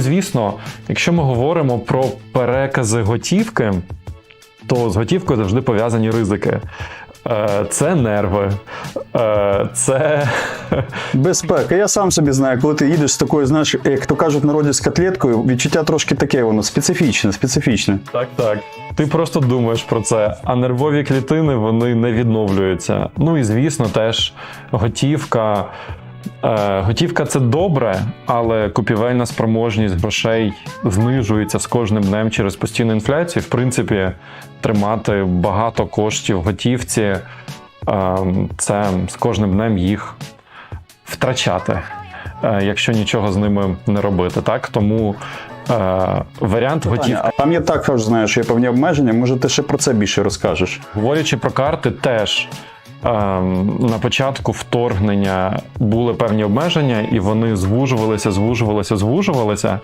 Звісно, якщо ми говоримо про перекази готівки, то з готівкою завжди пов'язані ризики. Е, Це нерви, е, це Безпека. Я сам собі знаю, коли ти їдеш з такою, знаєш, як то кажуть народі з котлеткою, відчуття трошки таке, воно специфічне, специфічне. так, так. Ти просто думаєш про це, а нервові клітини вони не відновлюються. Ну і звісно, теж готівка. Е, готівка це добре, але купівельна спроможність грошей знижується з кожним днем через постійну інфляцію. В принципі, тримати багато коштів в готівці е, це з кожним днем їх втрачати, е, якщо нічого з ними не робити. Так тому варіант готівки. А там я також знаю, що є певні обмеження. Може, ти ще про це більше розкажеш? Говорячи про карти, теж на початку вторгнення були певні обмеження, і вони звужувалися, звужувалися, звужувалися.